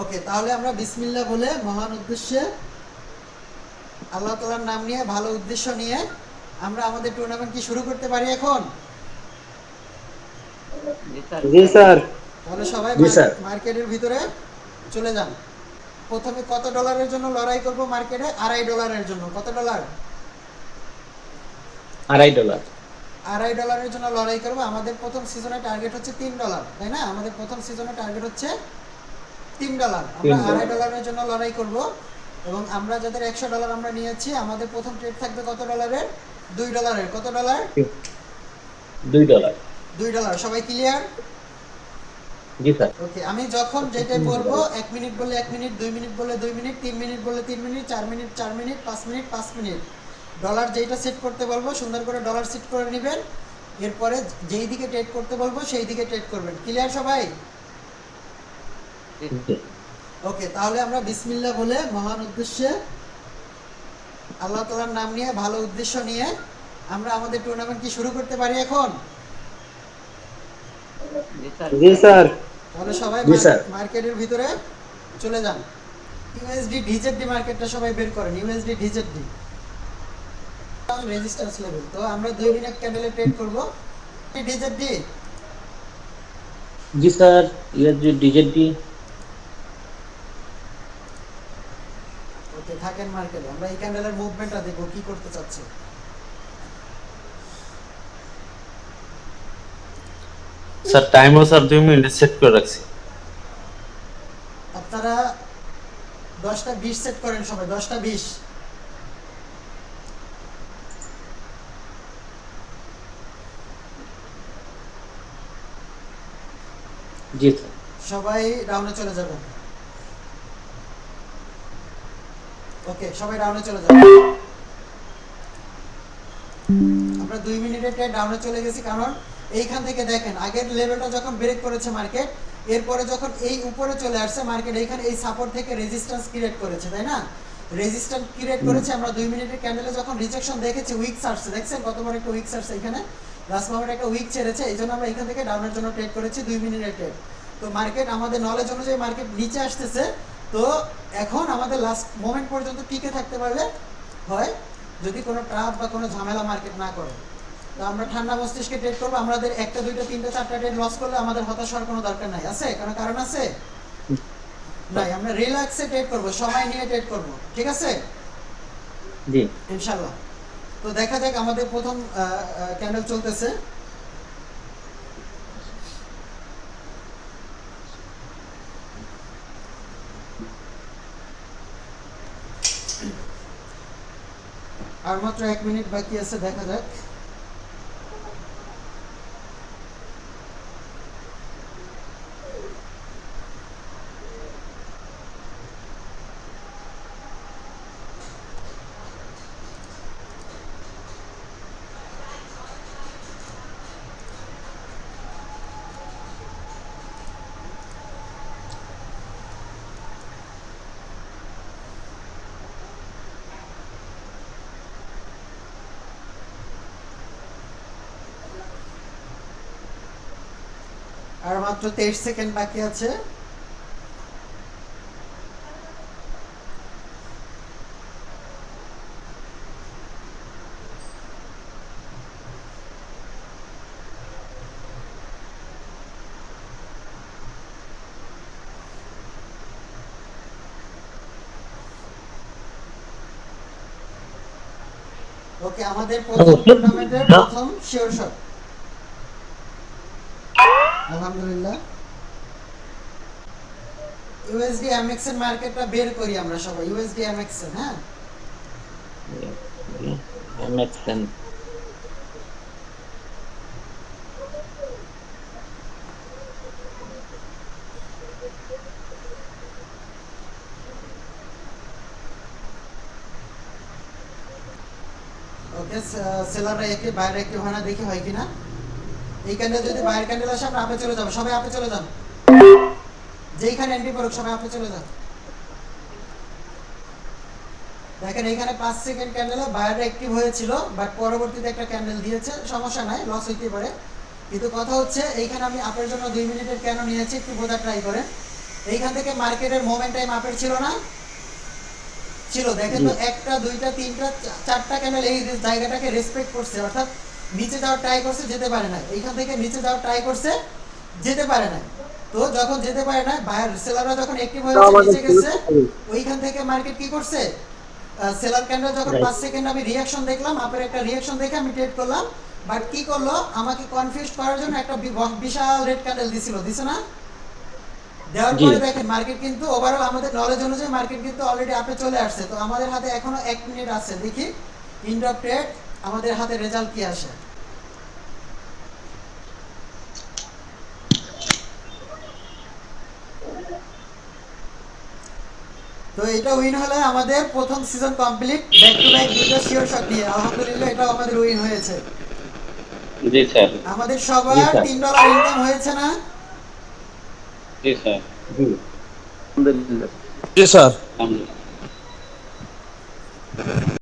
ওকে তাহলে আমরা বিসমিল্লাহ বলে মহান উদ্দেশ্যে আল্লাহ তালার নাম নিয়ে ভালো উদ্দেশ্য নিয়ে আমরা আমাদের টুর্নামেন্ট কি শুরু করতে পারি এখন? জি স্যার। তাহলে সবাই মার্কেটের ভিতরে চলে যান। প্রথমে কত ডলারের জন্য লড়াই করব মার্কেটে? আড়াই ডলারের জন্য। কত ডলার? আড়াই ডলার। আড়াই ডলারের জন্য লড়াই করব। আমাদের প্রথম সিজনের টার্গেট হচ্ছে তিন ডলার তাই না? আমাদের প্রথম সিজনের টার্গেট হচ্ছে তিন ডলার আমরা আড়াই ডলারের জন্য লড়াই করব। এবং আমরা যাদের একশো ডলার আমরা নিয়েছি আমাদের প্রথম ট্রেড থাকবে কত ডলারের দুই ডলারের কত ডলার দুই। ডলার দুই ডলার সবাই ক্লিয়ার ওকে আমি যখন যেটাই বলব এক মিনিট বলে এক মিনিট দুই মিনিট বলে দুই মিনিট তিন মিনিট বলে তিন মিনিট চার মিনিট চার মিনিট পাঁচ মিনিট পাঁচ মিনিট। ডলার যেইটা সেট করতে বলব সুন্দর করে ডলার সেট করে নেবেন। এরপরে যেই দিকে ট্রেড করতে বলব সেই দিকে ট্রেড করবেন। ক্লিয়ার সবাই। ওকে। তাহলে আমরা বিসমিল্লাহ বলে মহান উদ্দেশ্যে আল্লাহ তালার নাম নিয়ে ভালো উদ্দেশ্য নিয়ে আমরা আমাদের টুর্নামেন্ট কি শুরু করতে পারি এখন? জি স্যার। তাহলে সবাই। মার্কেটের ভিতরে চলে যান। ইউএসডি ডিজেডডি মার্কেটটা সবাই বের করেন ইউএসডি রেজিস্ট্যান্স লেভেল তো আমরা দুই মিনিট ক্যান্ডেলে ট্রেড করব। ডিজেডডি জি স্যার ইউএসডি ডিজেডি ওকে থাকেন মার্কেটে আমরা এই ক্যান্ডেলের মুভমেন্টটা দেখব কি করতে চাচ্ছে। স্যার টাইমও স্যার দুই মিনিট সেট করে রাখছি। আপনারা দশটা বিশ সেট করেন সবাই দশটা বিশ। জি স্যার। সবাই ডাউনে চলে যাবেন। ওকে সবাই ডাউনে চলে আমরা দুই মিনিটে ডাউনে চলে গেছি কারণ এইখান থেকে দেখেন আগের লেভেলটা যখন ব্রেক করেছে মার্কেট এরপরে যখন এই উপরে চলে আসছে মার্কেট এইখানে এই সাপোর্ট থেকে রেজিস্ট্যান্স ক্রিয়েট করেছে তাই না? রেজিস্ট্যান্স ক্রিয়েট করেছে আমরা দুই মিনিটের ক্যান্ডেলে যখন রিজেকশন দেখেছি উইক সার্চে দেখছেন কত বড় একটা উইক সার্চ এখানে? লাস্ট মোমেন্ট একটা উইক ছেড়েছে এই জন্য আমরা এখান থেকে ডাউনের জন্য ট্রেড করেছি দুই মিনিটের ট্রেড তো মার্কেট আমাদের নলেজ অনুযায়ী মার্কেট নিচে আসতেছে তো এখন আমাদের লাস্ট মোমেন্ট পর্যন্ত টিকে থাকতে পারলে হয় যদি কোনো ট্রাপ বা কোনো ঝামেলা মার্কেট না করে। তো আমরা ঠান্ডা মস্তিষ্কে ট্রেড করব আমাদের একটা দুইটা তিনটা চারটা ট্রেড লস করলে আমাদের হতাশ হওয়ার কোনো দরকার নাই। আছে? কোনো কারণ আছে? নাই আমরা রিল্যাক্সে ট্রেড করব সময় নিয়ে ট্রেড করব। ঠিক আছে? জি। ইনশাল্লাহ তো দেখা যাক আমাদের প্রথম ক্যান্ডেল চলতেছে। আর মাত্র এক মিনিট বাকি আছে দেখা যাক। আর মাত্র তেইশ সেকেন্ড বাকি আছে। ওকে আমাদের প্রথম টুর্নামেন্টের প্রথম শিওর শট আলহামদুলিল্লাহ। ইউএসডি এমএক্স এর মার্কেটটা বের করি আমরা সবাই। ইউএসডি এমএক্স হ্যাঁ? এমএক্সএন ওকে সেলাররা একে বাইরে একটু হয় না দেখি হয় কিনা? এই ক্যান্ডেল যদি বাইরের ক্যান্ডেল আসে আমরা আপে চলে যাব। সবাই আপে চলে যান। যেইখানে এন্ট্রি করুক সবাই আপে চলে যান। দেখেন এইখানে পাঁচ সেকেন্ড ক্যান্ডেলে বাইরে অ্যাক্টিভ হয়েছিল বাট পরবর্তীতে একটা ক্যান্ডেল দিয়েছে। সমস্যা নাই লস হইতে পারে। কিন্তু কথা হচ্ছে এইখানে আমি আপের জন্য দুই মিনিটের কেন নিয়েছি একটু বোঝা ট্রাই করেন। এইখান থেকে মার্কেটের মোমেন্টাইম আপের ছিল না। ছিল দেখেন তো একটা দুইটা তিনটা চারটা ক্যান্ডেল এই জায়গাটাকে রেসপেক্ট করছে অর্থাৎ নিচে যাওয়ার ট্রাই করছে যেতে পারে না এইখান থেকে নিচে যাওয়ার ট্রাই করছে যেতে পারে না তো যখন যেতে পারে না বাইরে সেলাররা যখন অ্যাক্টিভ হয়ে নিচে গেছে ওইখান থেকে মার্কেট কি করছে? সেলার ক্যান্ডেল যখন Right. পাঁচ সেকেন্ড আমি রিয়াকশন দেখলাম আপের একটা রিয়াকশন দেখে আমি ট্রেড করলাম। বাট কি করল? আমাকে কনফিউজ করার জন্য একটা বিশাল রেড ক্যান্ডেল দিছিল দিছে না? দেওয়ার পরে দেখেন মার্কেট কিন্তু ওভারঅল আমাদের নলেজ অনুযায়ী মার্কেট কিন্তু অলরেডি আপে চলে আসছে। তো আমাদের হাতে এখনও এক মিনিট আছে দেখি। ইন্ড অফ ট্রেড আমাদের হাতে রেজাল্ট কি আসে? তো এটা উইন হলে আমাদের প্রথম season complete back to back দুটো শিওর শট নিয়ে। আলহামদুলিল্লাহ এটা আমাদের উইন হয়েছে। জি স্যার। আমাদের সবার তিন ডলার ইনকাম হয়েছে না? জি স্যার। জি। আলহামদুলিল্লাহ। জি স্যার। আলহামদুলিল্লাহ।